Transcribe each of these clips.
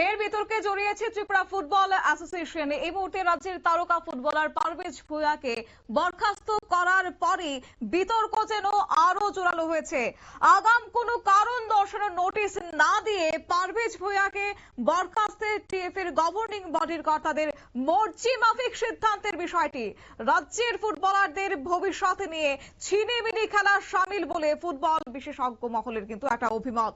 ফের বিতর্কে জড়িয়েছে Tripura football association. এই মুহূর্তে রাজ্যের তারকা ফুটবলার পারভেজ ভুঁইয়াকে বরখাস্ত করার পরে বিতর্ক যেন আরও জোরালো হয়েছে। আগাম কোনো কারণ দর্শানোর নোটিশ না দিয়ে পারভেজ ভুঁইয়াকে বরখাস্তের টিএফ এর গভর্নিং বডির কর্তাদের মর্জি মাফিক সিদ্ধান্তের বিষয়টি। রাজ্যের ফুটবলারদের ভবিষ্যৎ নিয়ে ছিনিমিনি খেলা সামিল বলে ফুটবল বিশেষজ্ঞ মহলের কিন্তু একটা অভিমত।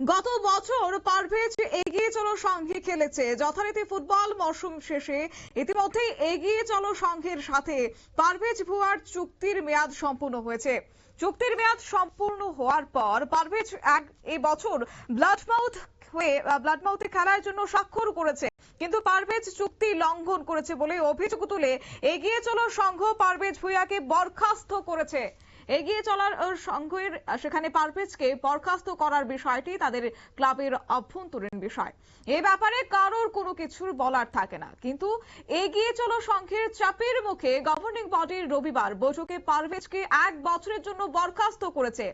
গত বছর পারভেজ এগিয়ে চলো সংঘে খেলেছে। যথারীতি ফুটবল মরশুম শেষে ইতিমধ্যেই এগিয়ে চলো সংঘের সাথে। পারভেজ ভুয়ার চুক্তির মেয়াদ সম্পূর্ণ হয়েছে। চুক্তির মেয়াদ সম্পূর্ণ হওয়ার পর পারভেজ এক এই বছর ব্লাডমাউথ হয়ে ব্লাডমাউথে খেলার জন্য স্বাক্ষর করেছে। কিন্তু পারভেজ চুক্তি লঙ্ঘন করেছে বলে অভিযোগ তুলে এগিয়ে চলো সংঘ পারভেজ ভুইয়াকে বরখাস্ত করেছে। এগিয়ে চলার সংঘের সেখানে পারভেজকে বরখাস্ত করার বিষয়টি তাদের ক্লাবের অভ্যন্তরীণ বিষয়। এ ব্যাপারে কারোর কোনো কিছুর বলার থাকে না। কিন্তু এগিয়ে চলো সংঘের চাপের মুখে গভর্নিং বডির রবিবার বৈঠকে পারভেজকে এক বছরের জন্য বরখাস্ত করেছে।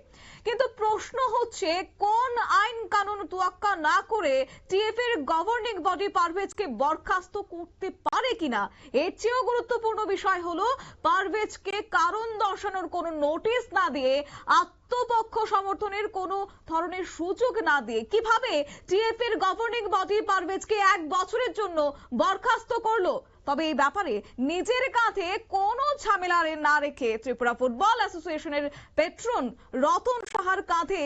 কিন্তু প্রশ্ন হচ্ছে, কোন আইন কানুন তোয়াক্কা না করে টিএফ এর গভর্নিং বডি পারভেজকে বরখাস্ত করতে পারে কিনা? এর চেয়েও গুরুত্বপূর্ণ বিষয় হলো পারভেজকে কারণ দর্শানোর কোনো নোটিশ না দিয়ে আত্মপক্ষ সমর্থনের কোনো ধরনের সুযোগ না দিয়ে কীভাবে টিএফ এর গভর্নিং বডি পারভেজকে এক বছরের জন্য বরখাস্ত করল? তবে এই ব্যাপারে নিজের কাঁধে কোনো ঝামেলা না রেখে ত্রিপুরা ফুটবল অ্যাসোসিয়েশনের পেট্রন রতন সাহার কাঁধে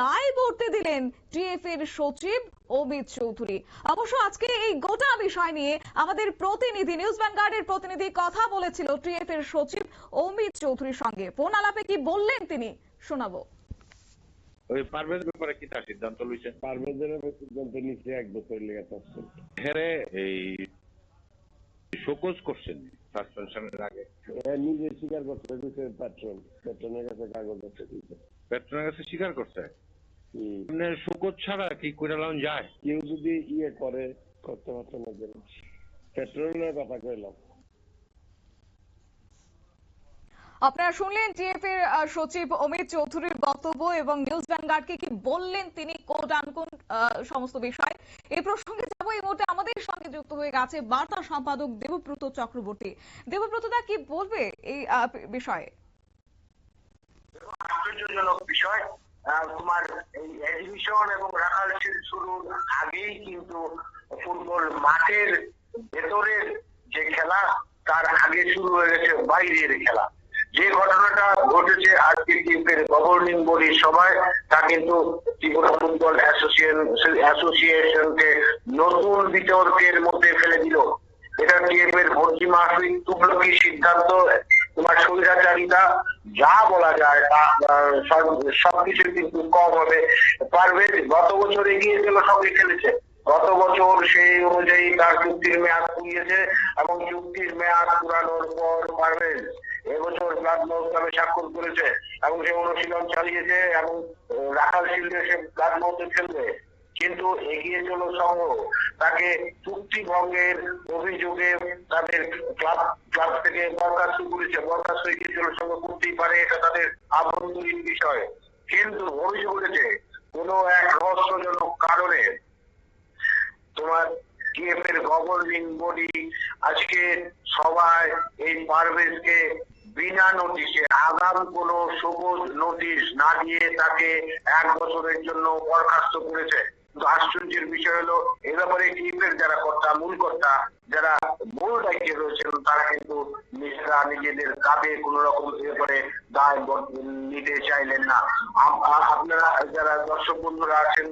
দায় বর্তে দিলেন টিএফ এর সচিব অমিত চৌধুরী। অবশ্য আজকে এই গোটা বিষয় নিয়ে আমাদের প্রতিনিধি নিউজ ভ্যানগার্ডের প্রতিনিধি কথা বলেছিল টিএফ এর সচিব অমিত চৌধুরীর সঙ্গে। ফোন আলাপে কি বললেন তিনি? শোনাবো। ওই পারভেজ ব্যাপারে কি তার সিদ্ধান্ত লইছে পারভেজের সিদ্ধান্ত নিচ্ছে এক বছর লেগে থাকছে হেরে এই শোকজ করছেন? সাসপেনশনের আগে নিজে স্বীকার করতে প্যাট্রন পেট্রোল পেট্রোলের কাছে কাগজ আছে প্যাট্রনের কাছে স্বীকার করছে। মানে শোকজ ছাড়া কি করে যায়? কেউ যদি ইয়ে করে করতে পারতো না পেট্রোলের কথা কইলাম। আপনারা শুনলেন টিএফ এর সচিব অমিত চৌধুরীর বক্তব্য এবং নিউজ ভ্যানগার্ডকে কি বললেন তিনি কোট আনকোট সমস্ত বিষয়। এই প্রসঙ্গে যাব এই মুহূর্তে আমাদের সঙ্গে যুক্ত হয়ে গেছে বার্তা সম্পাদক দেবব্রত চক্রবর্তী। দেবব্রত দা, কি বলবে এই বিষয়ে? তোমার এই এক্সিবিশন এবং রাখাল শুরুর আগেই কিন্তু ফুটবল মাঠের ভেতরের যে খেলা, তার আগে শুরু হয়ে গেছে বাইরের খেলা। যে ঘটনাটা ঘটেছে আজকে টিপের গভর্নিং বডির সভায়, তা কিন্তু ত্রিপুরা ফুটবল অ্যাসোসিয়েশন, অ্যাসোসিয়েশনকে নতুন বিতর্কের মধ্যে ফেলে দিল। এটা টিএফের ভর্তি মাফিক তুগলকি সিদ্ধান্ত, তোমার স্বৈরাচারিতা, যা বলা যায় তা সবকিছু কিন্তু কম হবে। পারবে, গত বছর এগিয়ে গেল সঙ্গে খেলেছে। গত বছর সেই অনুযায়ী তার চুক্তির মেয়াদ পুড়িয়েছে এবং চুক্তির মেয়াদ পুরানোর পর পারভেজ এবছর ব্লাড মহোৎসবে স্বাক্ষর করেছে এবং সে অনুশীলন চালিয়েছে এবং রাখাল শিল্ডে সে ব্লাড মহোৎসব খেলবে। কিন্তু এগিয়ে চল সংঘ, তাকে চুক্তি ভঙ্গের অভিযোগে তাদের ক্লাব ক্লাব থেকে বরখাস্ত করেছে। বরখাস্ত এগিয়ে চল সংঘ করতেই পারে, এটা তাদের আভ্যন্তরীণ বিষয়। কিন্তু অভিযোগ উঠেছে, কোন এক রহস্যজনক কারণে তোমার টিএফ এর গভর্নিং বডি আজকে সবাই এই পারভেজকে বিনা নোটিশে আগাম কোন সবুজ নোটিশ না দিয়ে তাকে এক বছরের জন্য বরখাস্ত করেছে। আশ্চর্যের বিষয় হলো, এ ব্যাপারে টিএফের যারা কর্তা, মূল কর্তা, যারা মূল দায়িত্বে রয়েছেন, তারা কিন্তু নিজেরা নিজেদের কাঁধে কোন রকম ব্যাপারে দায় নিতে চাইলেন না। আপনারা যারা দর্শক বন্ধুরা আছেন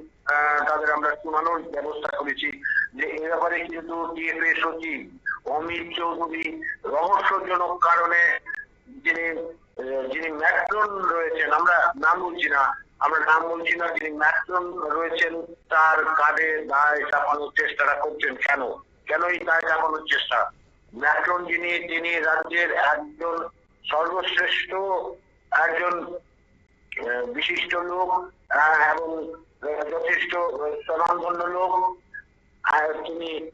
তাদের আমরা শোনানোর ব্যবস্থা করেছি যে এ ব্যাপারে কিন্তু টিএফএ সচিব অমিত চৌধুরী রহস্যজনক কারণে যিনি যিনি ম্যাট্রন রয়েছেন, আমরা নাম বলছি না, আমরা নাম বলছি না, যিনি ম্যাট্রন রয়েছেন, তার কাঁধে দায় চাপানোর চেষ্টাটা করছেন। কেন? কেন দায় চাপানোর চেষ্টা? ম্যাট্রন যিনি, তিনি রাজ্যের একজন সর্বশ্রেষ্ঠ, একজন বিশিষ্ট লোক এবং যথেষ্ট স্বনামধন্য লোক। তিনি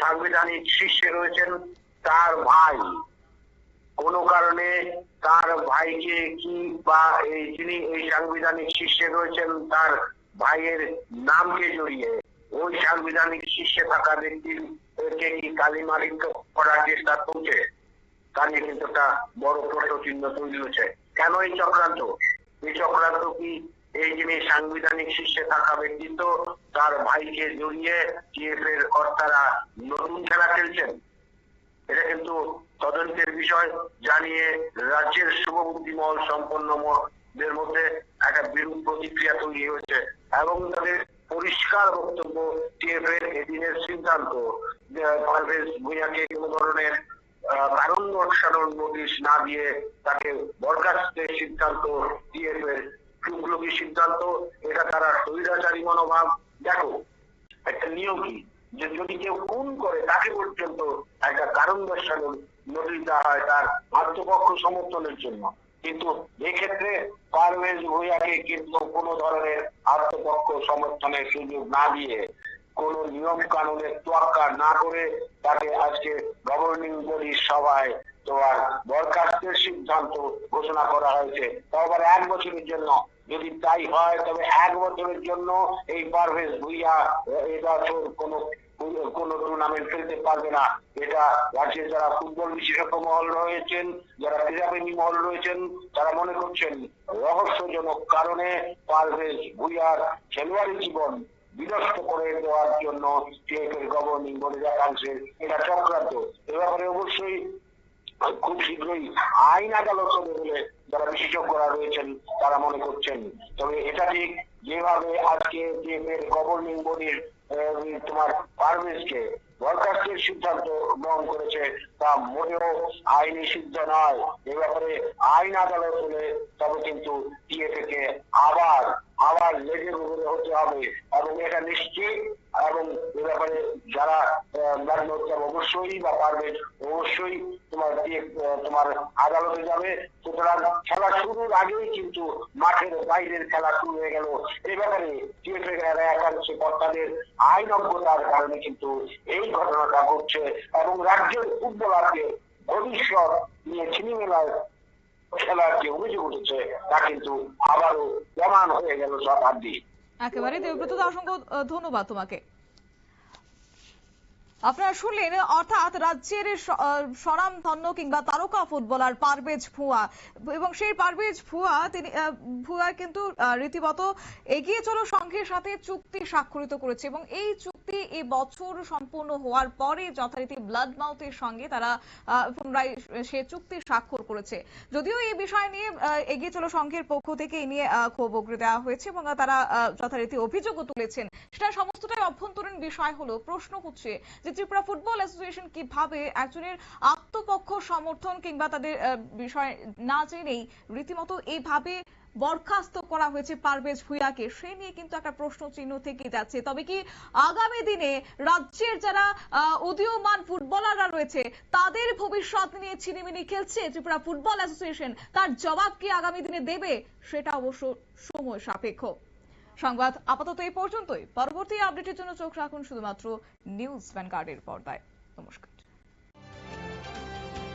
সাংবিধানিক শীর্ষে রয়েছেন তার ভাই। কোনো কারণে তার ভাইকে কি বা এই যিনি এই সাংবিধানিক শীর্ষে রয়েছেন, তার ভাইয়ের নামকে জড়িয়ে ওই সাংবিধানিক শীর্ষে থাকা ব্যক্তির কে কি কালিমালিক করার চেষ্টা করছে? তা নিয়ে কিন্তু একটা বড় প্রশ্ন চিহ্ন তৈরি হয়েছে। কেন এই চক্রান্ত? এই চক্রান্ত কি এই যিনি সাংবিধানিক শীর্ষে থাকা ব্যক্তিত্ব, তার ভাইকে জড়িয়ে টিএফ এর কর্তারা নতুন খেলা খেলছেন? এটা কিন্তু তদন্তের বিষয় জানিয়ে রাজ্যের শুভবুদ্ধি মহল সম্পন্ন দের মধ্যে একটা বিরূপ প্রতিক্রিয়া তৈরি হয়েছে এবং তাদের পরিষ্কার বক্তব্য টিএফ এর এদিনের সিদ্ধান্ত পারভেজ ভূঁইয়াকে কোনো ধরনের কারণ দর্শানোর নোটিশ না দিয়ে তাকে বরখাস্তের সিদ্ধান্ত টিএফ এর টুকলকি সিদ্ধান্ত, এটা তারা স্বৈরাচারী মনোভাব। দেখো, একটা নিয়ম কি? যে যদি কেউ খুন করে, তাকে পর্যন্ত একটা কারণ দর্শানোর নোটিশ দেওয়া হয় তার আত্মপক্ষ সমর্থনের জন্য। কিন্তু এক্ষেত্রে পারভেজ ভূঁইয়াকে কিন্তু কোনো ধরনের আত্মপক্ষ সমর্থনের সুযোগ না দিয়ে কোন নিয়ম কানুনের তোয়াক্কা না করে তাকে আজকে গভর্নিং বডির সভায় তোমার বরখাস্তের সিদ্ধান্ত ঘোষণা করা হয়েছে। আবার এক বছরের জন্য। যদি তাই হয়, তবে এক বছরের জন্য এই পারভেজ ভুইয়া এবছর কোনো কোন টুর্নামেন্ট খেলতে পারবে না। এটা রাজ্যের যারা ফুটবল বিশেষজ্ঞ মহল রয়েছেন, যারা ক্রীড়াপ্রেমী মহল রয়েছেন, তারা মনে করছেন রহস্যজনক কারণে পারভেজ ভুইয়ার খেলোয়াড়ি জীবন বিনষ্ট করে দেওয়ার জন্য টিএফের গভর্নিং বডির একাংশে এটা চক্রান্ত। এ ব্যাপারে অবশ্যই খুব শীঘ্রই আইন আদালত হবে বলে যারা বিশেষজ্ঞরা রয়েছেন, তারা মনে করছেন। তবে এটা ঠিক যেভাবে আজকে টিএফের গভর্নিং বডির তোমার পারভেজকে বরখাস্তের সিদ্ধান্ত গ্রহণ করেছে, তা মোটেও আইনি সিদ্ধ নয়। এ ব্যাপারে আইন আদালত হলে তবে কিন্তু টিএফএ কে আবার আবার লেগে হতে হবে। এবং এটা নিশ্চিত এবং এ ব্যাপারে যারা লগ্ন অবশ্যই বা পারভেজ অবশ্যই তোমার তোমার আদালতে যাবে। সুতরাং খেলা শুরুর আগেই কিন্তু মাঠের বাইরের খেলা শুরু হয়ে গেল। এই ব্যাপারে একাংশ কর্তাদের আইন অজ্ঞতার কারণে কিন্তু এই ঘটনাটা ঘটছে এবং রাজ্যের ফুটবলারদের ভবিষ্যৎ নিয়ে ছিনিমেলায় খেলার যে অভিযোগ উঠেছে, তা কিন্তু আবারও প্রমাণ হয়ে গেল শতাব্দী একেবারে দেবব্রত অসংখ্য ধন্যবাদ তোমাকে। আপনারা শুনলেন, অর্থাৎ রাজ্যের স্বনামধন্য কিংবা তারকা ফুটবলার পারভেজ ফুয়া এবং সেই পারভেজ ফুয়া তিনি ভুয়া কিন্তু রীতিমত এগিয়ে চলো সংঘের সাথে চুক্তি স্বাক্ষরিত করেছে। এবং এই চুক্তি এই বছর সম্পূর্ণ হওয়ার পরে যথারীতি ব্লাড মাউথের সঙ্গে তারা পুনরায় সে চুক্তি স্বাক্ষর করেছে। যদিও এই বিষয় নিয়ে এগিয়ে চলো সংঘের পক্ষ থেকে এই নিয়ে ক্ষোভ উগরে দেওয়া হয়েছে এবং তারা যথারীতি অভিযোগও তুলেছেন। সেটা সমস্তটাই অভ্যন্তরীণ বিষয় হলো প্রশ্ন হচ্ছে যে ত্রিপুরা ফুটবল অ্যাসোসিয়েশন কীভাবে একজনের আত্মপক্ষ সমর্থন কিংবা তাদের বিষয় না জেনেই রীতিমতো এইভাবে বরখাস্ত করা হয়েছে পারভেজ ভুইয়াকে। সে নিয়ে কিন্তু একটা প্রশ্ন চিহ্ন থেকে যাচ্ছে। তবে কি আগামী দিনে রাজ্যের যারা উদীয়মান ফুটবলাররা রয়েছে, তাদের ভবিষ্যৎ নিয়ে ছিনিমিনি খেলছে ত্রিপুরা ফুটবল অ্যাসোসিয়েশন। তার জবাব কি আগামী দিনে দেবে, সেটা অবশ্য সময় সাপেক্ষ। সংবাদ আপাতত এই পর্যন্তই। পরবর্তী আপডেটের জন্য চোখ রাখুন শুধুমাত্র নিউজ ভ্যানগার্ডের পর্দায়। নমস্কার।